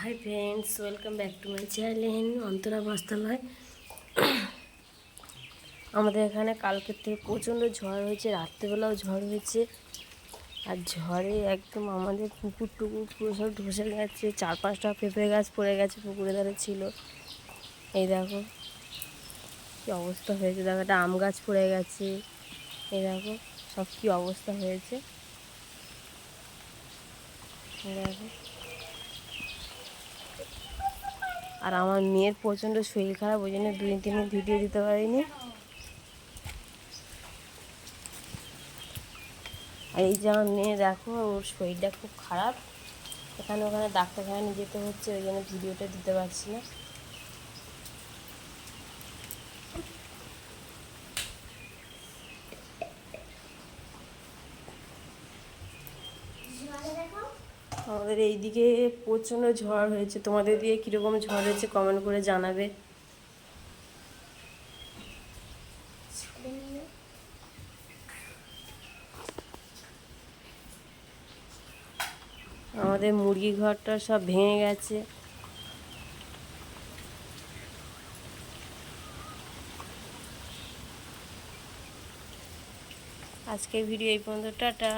Hi friends welcome back to my channel Antara Bastralay আমাদের এখানে কালকের থেকে প্রচণ্ড ঝড় হয়েছে, রাত্রেবেলাও ঝড় হয়েছে। আর ঝড়ে একদম আমাদের পুকুর টুকুর পুরো সব ধসে গেছে চার পাঁচটা পেঁপে গাছ পড়ে গেছে পুকুরে ধারে ছিল। এই দেখো, কী অবস্থা হয়েছে, দেখো একটা আম গাছ পড়ে গেছে। এই দেখো, সব কী অবস্থা হয়েছে। দেখো আর আমার মেয়ের প্রচণ্ড শরীর খারাপ, ওই জন্য দুই তিন ভিডিও দিতে পারিনি। আর এই যে আমার মেয়ে দেখো, ওর শরীরটা খুব খারাপ। এখানে ওখানে ডাক্তারখানা নিয়ে যেতে হচ্ছে, ওই জন্য ভিডিওটা দিতে পারছি না। আমাদের এই দিকে প্রচণ্ড ঝড় হয়েছে। তোমাদের দিয়ে কীরকম ঝড় হয়েছে কমেন্ট করে জানাবে। আমাদের মুরগি ঘরটা সব ভেঙে গেছে। আজকের ভিডিও এই পর্যন্ত, টাটা।